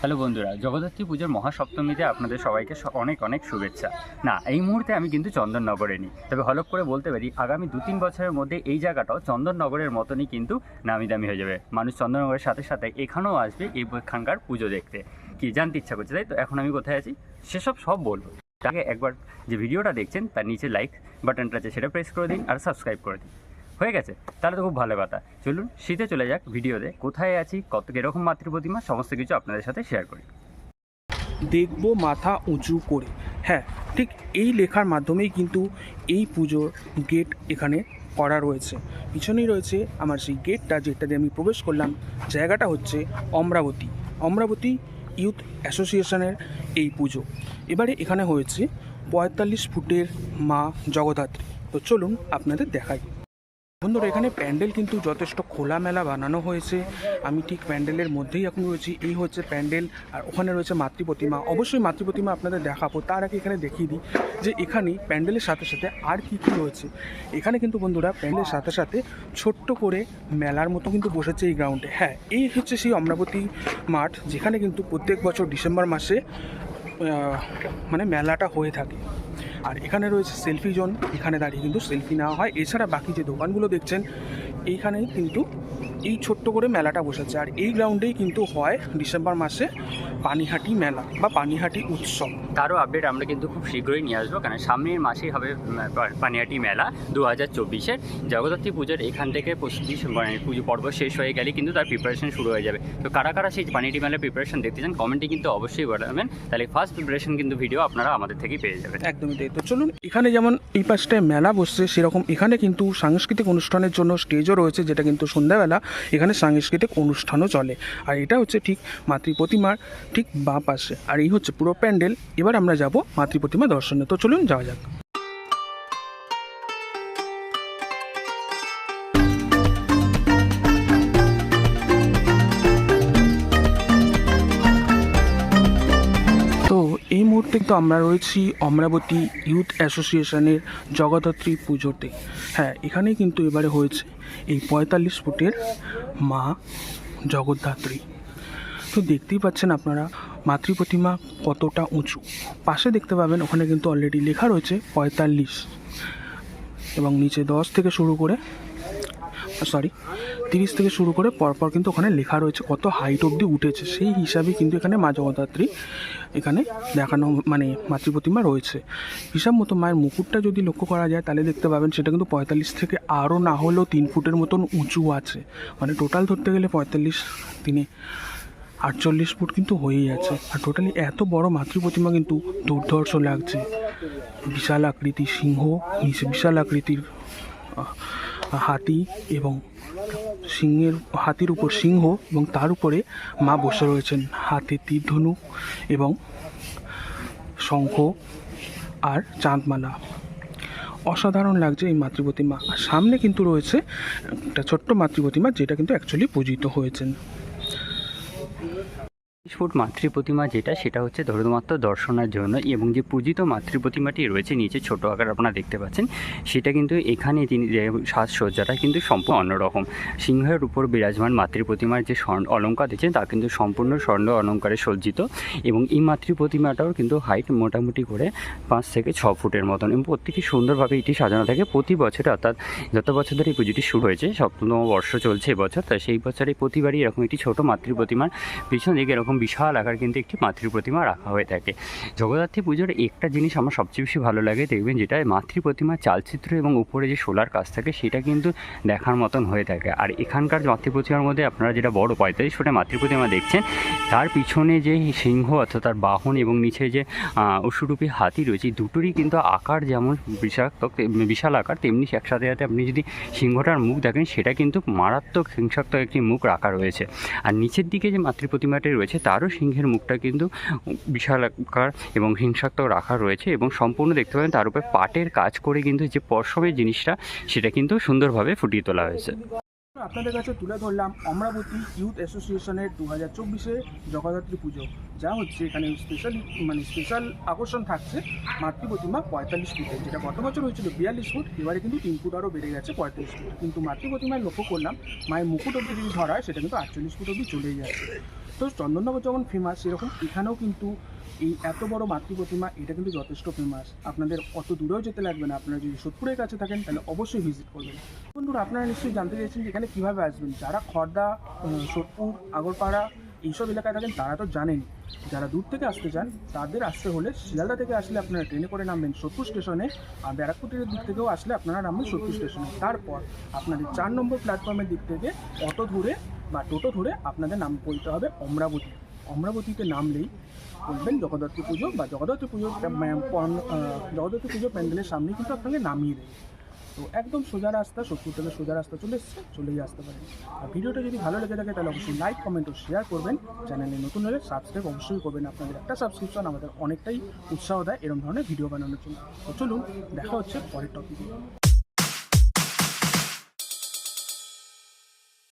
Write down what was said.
Hello বন্ধুরা, জগদ্ধাত্রী পুজোর মহাসপ্তমীতে আপনাদের সবাইকে অনেক অনেক শুভেচ্ছা। না, এই মুহূর্তে আমি কিন্তু চন্দননগরে নিই। তবে হলপ করে বলতে পারি, আগামী দু তিন বছরের মধ্যে এই জায়গাটাও চন্দননগরের মতনই কিন্তু নামি দামি হয়ে যাবে। মানুষ চন্দননগরের সাথে সাথে এখানেও আসবে এই এখানকার পুজো দেখতে। কি, জানতে ইচ্ছা করছে তাই তো? এখন আমি কোথায় আছি? সেসব সব বলব। আগে একবার যে ভিডিওটা দেখছেন, তার নিচে লাইক বাটনটা আছে, সেটা প্রেস করে দিন আর সাবস্ক্রাইব করে দিন। হয়ে গেছে। তাহলে তো খুব ভালো কথা। চলুন শীতে চলে যাক ভিডিওতে। কোথায় আছি, কত, কীরকম মাতৃ প্রতিমা, সমস্ত কিছু আপনাদের সাথে শেয়ার করি। দেখব মাথা উঁচু করে। হ্যাঁ ঠিক এই লেখার মাধ্যমেই কিন্তু এই পুজোর গেট এখানে করা রয়েছে। পিছনেই রয়েছে আমার সেই গেটটা যেটা দিয়ে আমি প্রবেশ করলাম। জায়গাটা হচ্ছে অমরাবতী। অমরাবতী ইউথ অ্যাসোসিয়েশনের এই পুজো। এবারে এখানে হয়েছে পঁয়তাল্লিশ ফুটের মা জগদ্ধাত্রী। তো চলুন আপনাদের দেখাই। বন্ধুরা, এখানে প্যান্ডেল কিন্তু যথেষ্ট খোলামেলা বানানো হয়েছে। আমি ঠিক প্যান্ডেলের মধ্যেই এখন রয়েছি। এই হচ্ছে প্যান্ডেল, আর ওখানে রয়েছে মাতৃ প্রতিমা। অবশ্যই মাতৃ প্রতিমা আপনাদের দেখাবো। তার আগে এখানে দেখিয়ে দিই যে এখানে প্যান্ডেলের সাথে সাথে আর কি কি রয়েছে। এখানে কিন্তু বন্ধুরা, প্যান্ডেলের সাথে সাথে ছোট্ট করে মেলার মতো কিন্তু বসেছে এই গ্রাউন্ডে। হ্যাঁ এই হচ্ছে সেই অমরাবতী মাঠ, যেখানে কিন্তু প্রত্যেক বছর ডিসেম্বর মাসে মানে মেলাটা হয়ে থাকে। আর এখানে রয়েছে সেলফি জোন এখানে দাঁড়িয়ে কিন্তু সেলফি নেওয়া হয়। এছাড়া বাকি যে দোকানগুলো দেখছেন, এইখানেই কিন্তু এই ছোট্ট করে মেলাটা বসেছে। আর এই গ্রাউন্ডেই কিন্তু হয় ডিসেম্বর মাসে পানিহাটি মেলা বা পানিহাটি উৎসব। তারও আপডেট আমরা কিন্তু খুব শীঘ্রই নিয়ে আসব কারণ সামনের মাসেই হবে পানিহাটি মেলা দু হাজার চব্বিশের। জগদ্ধাত্রী পুজোর এখান থেকে মানে পুজো পর্ব শেষ হয়ে গেলে কিন্তু তার প্রিপারেশন শুরু হয়ে যাবে। তো কারা কারা সেই পানিহাটি মেলার প্রিপারেশন দেখতে চান কমেন্টে কিন্তু অবশ্যই বলাবেন। তাহলে ফার্স্ট প্রিপারেশন কিন্তু ভিডিও আপনারা আমাদের থেকেই পেয়ে যাবেন। একদমই তাই। তো চলুন এখানে যেমন এই পাশটায় মেলা বসছে সেরকম এখানে কিন্তু সাংস্কৃতিক অনুষ্ঠানের জন্য স্টেজও রয়েছে যেটা কিন্তু সন্ধ্যাবেলা এখানে সাংস্কৃতিক অনুষ্ঠানও চলে। আর এটা হচ্ছে ঠিক মাতৃ প্রতিমার ঠিক বাঁ পাশে। আর এই হচ্ছে পুরো প্যান্ডেল। এবার আমরা যাব মাতৃ প্রতিমা দর্শনে। তো চলুন যাওয়া যাক। কিন্তু আমরা রয়েছি অমরাবতী ইউথ অ্যাসোসিয়েশনের জগদ্ধাত্রী পুজোতে। হ্যাঁ এখানেই কিন্তু এবারে হয়েছে এই পঁয়তাল্লিশ ফুটের মা জগদ্ধাত্রী। তো দেখতেই পাচ্ছেন আপনারা, মাতৃ প্রতিমা কতটা উঁচু। পাশে দেখতে পাবেন, ওখানে কিন্তু অলরেডি লেখা রয়েছে পঁয়তাল্লিশ। এবং নিচে দশ থেকে শুরু করে সরি তিরিশ থেকে শুরু করে পরপর কিন্তু ওখানে লেখা রয়েছে কত হাইট অবধি উঠেছে। সেই হিসাবে কিন্তু এখানে মা জগদ্ধাত্রী এখানে দেখানো মানে মাতৃ প্রতিমা রয়েছে। হিসাব মতো মায়ের মুকুটটা যদি লক্ষ্য করা যায়, তাহলে দেখতে পাবেন সেটা কিন্তু পঁয়তাল্লিশ থেকে আরও না হলেও তিন ফুটের মতন উঁচু আছে। মানে টোটাল ধরতে গেলে পঁয়তাল্লিশ তিনি আটচল্লিশ ফুট কিন্তু হয়েই আছে। আর টোটালি এত বড় মাতৃ প্রতিমা কিন্তু দুর্ধর্ষ লাগছে। বিশাল আকৃতির সিংহ বিশাল আকৃতির হাতি এবং সিংহের হাতির উপর সিংহ এবং তার উপরে মা বসে রয়েছেন। হাতে তীর ধনুক এবং শঙ্খ আর চাঁদমালা। অসাধারণ লাগছে এই মাতৃপ্রতিমা। আর সামনে কিন্তু রয়েছে একটা ছোট্ট মাতৃপ্রতিমা যেটা কিন্তু অ্যাকচুয়ালি পূজিত হয়েছেন। ফুট মাতৃ প্রতিমা যেটা, সেটা হচ্ছে ধরুমাত্র দর্শনের জন্য এবং যে পূজিত মাতৃ প্রতিমাটি রয়েছে নিচে ছোট আকার আপনারা দেখতে পাচ্ছেন, সেটা কিন্তু এখানে তিনি যে সাজসজ্জাটা কিন্তু সম্পূর্ণ অন্যরকম। সিংহের উপর বিরাজমান মাতৃ প্রতিমার যে স্বর্ণ অলঙ্কার দিচ্ছেন তা কিন্তু সম্পূর্ণ স্বর্ণ অলঙ্কারে সজ্জিত এবং এই মাতৃ প্রতিমাটাও কিন্তু হাইট মোটামুটি করে পাঁচ থেকে ছ ফুটের মতন এবং প্রত্যেকে সুন্দরভাবে এটি সাজানো থাকে প্রতি বছরে, অর্থাৎ যত বছর ধরে এই পুজোটি শুরু হয়েছে, সপ্তম বর্ষ চলছে এবছর তাই সেই বছরে প্রতিবারই এরকম একটি ছোট মাতৃ প্রতিমার পিছন দিকে এরকম বিশাল আকার কিন্তু একটি মাতৃ প্রতিমা রাখা হয়ে থাকে। জগদ্ধাত্রী পুজোর একটা জিনিস আমার সবচেয়ে বেশি ভালো লাগে, দেখবেন যেটা, মাতৃ প্রতিমার চালচিত্র এবং উপরে যে সোলার কাজ থাকে, সেটা কিন্তু দেখার মতন হয়ে থাকে। আর এখানকার মাতৃ প্রতিমার মধ্যে আপনারা যেটা বড় পঁয়তাল্লিশ ফুটের মাতৃ প্রতিমা দেখছেন, তার পিছনে যে সিংহ অর্থাৎ তার বাহন এবং নিচে যে অসুরূপী হাতি রয়েছে দুটোরই কিন্তু আকার যেমন বিষাক্তক বিশাল আকার, তেমনি একসাথে সাথে আপনি যদি সিংহটার মুখ দেখেন, সেটা কিন্তু মারাত্মক হিংসাত্মক একটি মুখ রাখা রয়েছে। আর নিচের দিকে যে মাতৃ প্রতিমাটি রয়েছে তারও সিংহের মুখটা কিন্তু বিশাল আকার এবং হিংসাত্মক রাখা রয়েছে এবং সম্পূর্ণ দেখতে পাবেন তার উপরে পাটের কাজ করে কিন্তু যে পশমের জিনিসটা, সেটা কিন্তু সুন্দরভাবে ফুটিয়ে তোলা হয়েছে। আপনাদের কাছে তুলে ধরলাম অমরাবতী ইউথ অ্যাসোসিয়েশনের দু হাজার চব্বিশে জগদ্ধাত্রী পুজো। যা হচ্ছে এখানে স্পেশালি মানে স্পেশাল আকর্ষণ থাকছে মাতৃ প্রতিমা পঁয়তাল্লিশ ফুটের যেটা গত বছর হয়েছিল বিয়াল্লিশ ফুট, এবারে কিন্তু তিন ফুট আরও বেড়ে গেছে পঁয়তাল্লিশ ফুট। কিন্তু মাতৃ প্রতিমায় লক্ষ্য করলাম, মায়ের মুকুট অব্দি যদি ধরা হয়, সেটা কিন্তু আটচল্লিশ ফুট অব্দি চলেই যাচ্ছে। তো চন্দননগর যখন ফেমাস এরকম এখানেও কিন্তু এই এত বড় মাতৃ প্রতিমা এটা কিন্তু যথেষ্ট ফেমাস আপনাদের অত দূরেও যেতে লাগবে না। আপনারা যদি সোদপুরের কাছে থাকেন তাহলে অবশ্যই ভিজিট করবেন। বন্ধুরা আপনারা নিশ্চয়ই জানতে চাইছেন যে এখানে কীভাবে আসবেন? যারা উম, সোদপুর আগরপাড়া এইসব এলাকায় থাকেন, তারা তো জানেন যারা দূর থেকে আসতে চান, তাদের আসতে হলে শিয়ালদা থেকে আসলে আপনারা ট্রেনে করে নামবেন সোদপুর স্টেশনে আর ব্যারাকপুরের দিক থেকেও আসলে আপনারা নামবেন সোদপুর স্টেশনে। তারপর আপনাদের চার নম্বর প্ল্যাটফর্মের দিক থেকে অটো ধরে বা টোটো ধরে আপনাদের নাম বলতে হবে অমরাবতী। অমরাবতীতে নামলেই বলবেন জগদ্ধাত্রী পুজো বা জগদ্ধাত্রী পুজো জগদ্ধাত্রী পুজো প্যান্ডেলের সামনে কিন্তু আপনাকে নামিয়ে দেবে। তো একদম সোজা রাস্তা, সত্তর থেকে সোজা রাস্তা চলে এসছে, চলেই আসতে পারেন। আর ভিডিওটা যদি ভালো লেগে থাকে, তাহলে অবশ্যই লাইক কমেন্ট ও শেয়ার করবেন। চ্যানেলে নতুন হলে সাবস্ক্রাইব অবশ্যই করবেন। আপনাদের একটা সাবস্ক্রিপশন আমাদের অনেকটাই উৎসাহ দেয় এরকম ধরনের ভিডিও বানানোর জন্য। তো চলুন, দেখা হচ্ছে পরের টপিকে